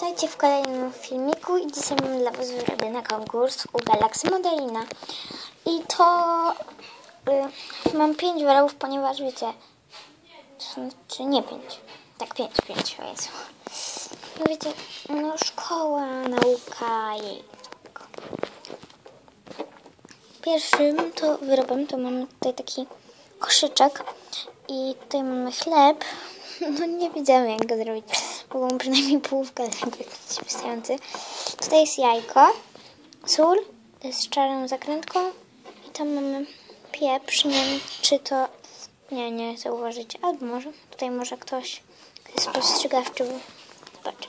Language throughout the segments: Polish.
Witajcie w kolejnym filmiku i dzisiaj mam dla Was zrobiony konkurs u Galaxy Modelina. I to y, mam 5 wyrobów, ponieważ wiecie, czy nie 5, tak 5, 5, Jezu. No wiecie, no szkoła, nauka i tak. Pierwszym to wyrobem to mamy tutaj taki koszyczek i tutaj mamy chleb. No nie wiedziałam jak go zrobić. Mogłam przynajmniej połówkę, ale wystający. Tutaj jest jajko, sól z czarną zakrętką i tam mamy pieprz. Nie wiem, czy to... Nie, nie zauważycie. Albo może. Tutaj może ktoś jest spostrzegawczy. Zobacz.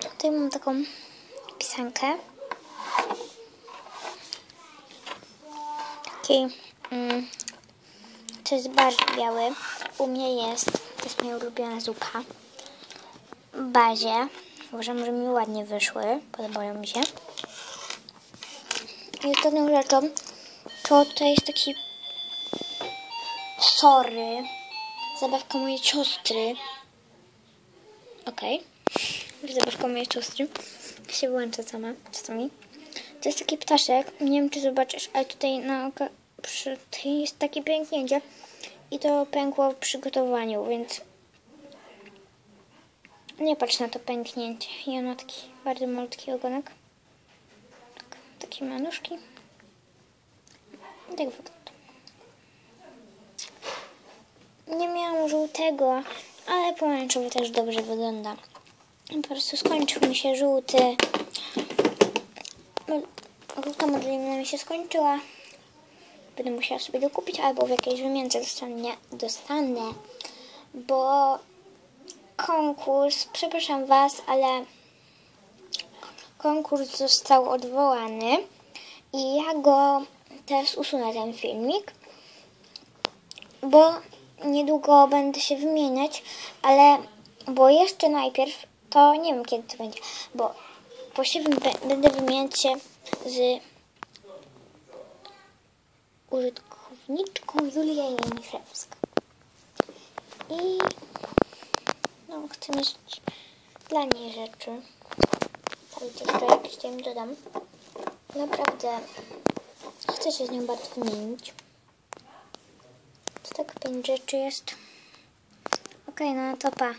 Tutaj mam taką pisankę. Taki... Mm, to jest barszcz biały. U mnie jest, to jest moja ulubiona zupa. W bazie. Uważam, że mi ładnie wyszły. Podobają mi się. I ostatnią rzeczą to tutaj jest taki sorry. Zabawka mojej siostry. Okej. Okay. Zabawka mojej siostry. Się wyłącza sama czasami. To jest taki ptaszek. Nie wiem, czy zobaczysz, ale tutaj na oka przy tej jest takie pęknięcie i to pękło w przygotowaniu, więc nie patrz na to pęknięcie. I ono taki bardzo malutki ogonek. Tak, takie manuszki. I tak wygląda. Nie miałam żółtego, ale pomarańczowy też dobrze wygląda. Po prostu skończył mi się żółty. Żółta modelina mi się skończyła. Będę musiała sobie dokupić albo w jakiejś wymiance dostanę, dostanę, bo konkurs, przepraszam Was, ale konkurs został odwołany i ja go teraz usunę ten filmik, bo niedługo będę się wymieniać, ale bo jeszcze najpierw, to nie wiem kiedy to będzie, bo po się będę wymieniać się z użytkowniczką Julia Janiszewska. I no, chcę mieć dla niej rzeczy. Cały jeszcze jakieś tam dodam. Naprawdę chcę się z nią bardzo wymienić. To tak pięć rzeczy jest. Okej, okay, no to pa.